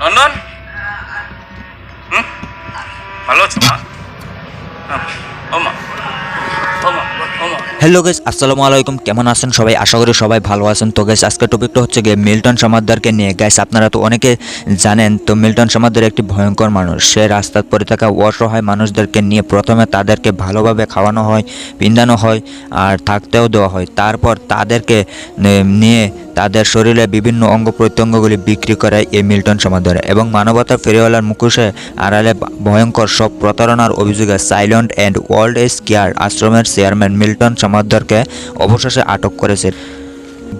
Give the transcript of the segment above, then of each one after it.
নন্দন ভালো আছো মা হ্যাঁ, ও মা ও মা ও মা হ্যালো গেস আসসালামু আলাইকুম কেমন আছেন সবাই? আশা করি সবাই ভালো আছেন। তো গেস আজকের টপিকটা হচ্ছে গিয়ে মিল্টন সমাদ্দারকে নিয়ে। গ্যাস আপনারা তো অনেকে জানেন তো মিল্টন সমাদ্দার একটি ভয়ঙ্কর মানুষ। সে রাস্তার পরে থাকা অসহায় মানুষদেরকে নিয়ে প্রথমে তাদেরকে ভালোভাবে খাওয়ানো হয় পিন্দানো হয় আর থাকতেও দেওয়া হয়। তারপর তাদেরকে নিয়ে তাদের শরীরে বিভিন্ন অঙ্গ প্রত্যঙ্গগুলি বিক্রি করে এই মিল্টন সমাদ্দার এবং মানবতার ফেরিওয়ালার মুখোশে আড়ালে ভয়ঙ্কর সব প্রতারণার অভিযোগে silent and world age care আশ্রমের চেয়ারম্যান মিল্টন সমাদ্দারকে অবশেষে আটক করেছে।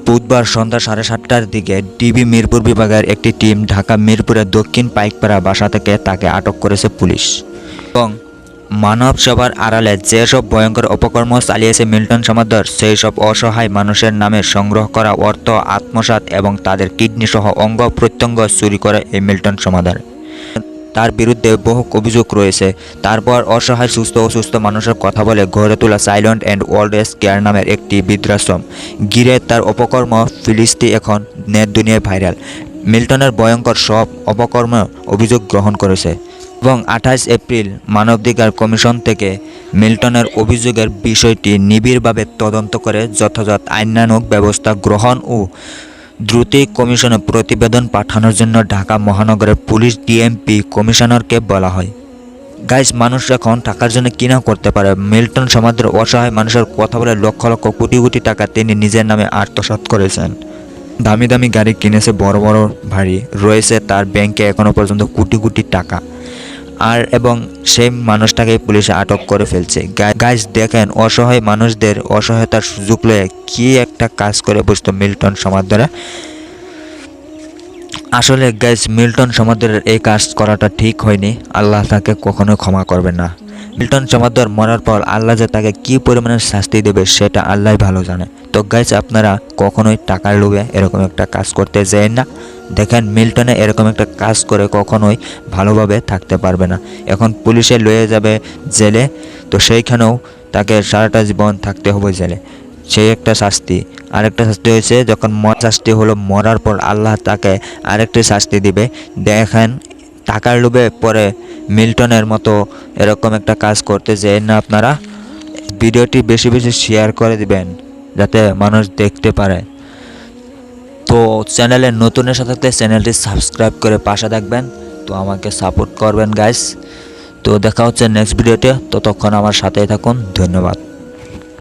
বুধবার সন্ধ্যা সাড়ে সাতটার দিকে ডিবি মিরপুর বিভাগের একটি টিম ঢাকা মিরপুরের দক্ষিণ পাইকপাড়া বাসা থেকে তাকে আটক করেছে পুলিশ। এবং মানব সেবার আড়ালে যেসব ভয়ঙ্কর অপকর্ম চালিয়েছে মিল্টন সমাদ্দার সেই সব অসহায় মানুষের নামে সংগ্রহ করা অর্থ, আত্মসাৎ এবং তাদের কিডনি সহ অঙ্গ প্রত্যঙ্গ চুরি করে এই মিল্টন সমাদার। তার বিরুদ্ধে বহু অভিযোগ রয়েছে। তারপর অসহায়, সুস্থ অসুস্থ মানুষের কথা বলে গড়ে তোলা silent and old age care নামের একটি বৃদ্ধাশ্রম। ঘিরে তার অপকর্ম ফিলিস্তি এখন নেট দুনিয়ায় ভাইরাল। মিল্টনের ভয়ঙ্কর সব অপকর্ম অভিযোগ গ্রহণ করেছে। এবং আঠাশ এপ্রিল মানবাধিকার কমিশন থেকে মিল্টনের অভিযোগের বিষয়টি নিবিড়ভাবে তদন্ত করে যথাযথ আইনানুগ ব্যবস্থা গ্রহণ ও দ্রুতই কমিশনে প্রতিবেদন পাঠানোর জন্য ঢাকা মহানগরের পুলিশ ডিএমপি কমিশনারকে বলা হয়। গাইস, মানুষ এখন টাকার জন্য কিনা করতে পারে? মিল্টন সমাজের অসহায় মানুষের কথা বলে লক্ষ লক্ষ কোটি কোটি টাকা তিনি নিজের নামে আত্মসাৎ করেছেন। দামি দামি গাড়ি কিনেছে বড় বড় ভারী রয়েছে তার ব্যাংকে এখনও পর্যন্ত কোটি কোটি টাকা। আর এবং সেই মানুষটাকে পুলিশে আটক করে ফেলছে। গাইজ দেখেন, অসহায় মানুষদের অসহায়তার সুযোগ লয়ে কি একটা কাজ করে বসতো মিল্টন সমাদরা। আসলে গাইজ মিল্টন সমাদরের এই কাজ করাটা ঠিক হয়নি। আল্লাহ তাকে কখনো ক্ষমা করবে না। মিল্টন সমাদ্র মরার পর আল্লাহ যে তাকে কি পরিমাণে শাস্তি দেবে সেটা আল্লাহ ভালো জানে। তো গাইজ আপনারা কখনোই টাকার লোভে এরকম একটা কাজ করতে যায় না। দেখেন, মিল্টনে এরকম একটা কাজ করে কখনোই ভালোভাবে থাকতে পারবে না। এখন পুলিশে লয়ে যাবে জেলে, তো সেইখানেও তাকে সারাটা জীবন থাকতে হবে জেলে। সেই একটা শাস্তি। আরেকটা শাস্তি হয়েছে, যখন মর শাস্তি হলো, মরার পর আল্লাহ তাকে আরেকটি শাস্তি দিবে। দেখেন, টাকার লোভে পরে মিল্টনের মতো এরকম একটা কাজ করতে যেন না আপনারা ভিডিওটি বেশি বেশি শেয়ার করে দিবেন, যাতে মানুষ দেখতে পারে। তো চ্যানেলে নতুনের সাথে সাথে চ্যানেলটি সাবস্ক্রাইব করে পাশে থাকবেন, তো আমাকে সাপোর্ট করবেন গাইস তো দেখা হচ্ছে নেক্সট ভিডিওতে ততক্ষণ আমার সাথেই থাকুন, ধন্যবাদ।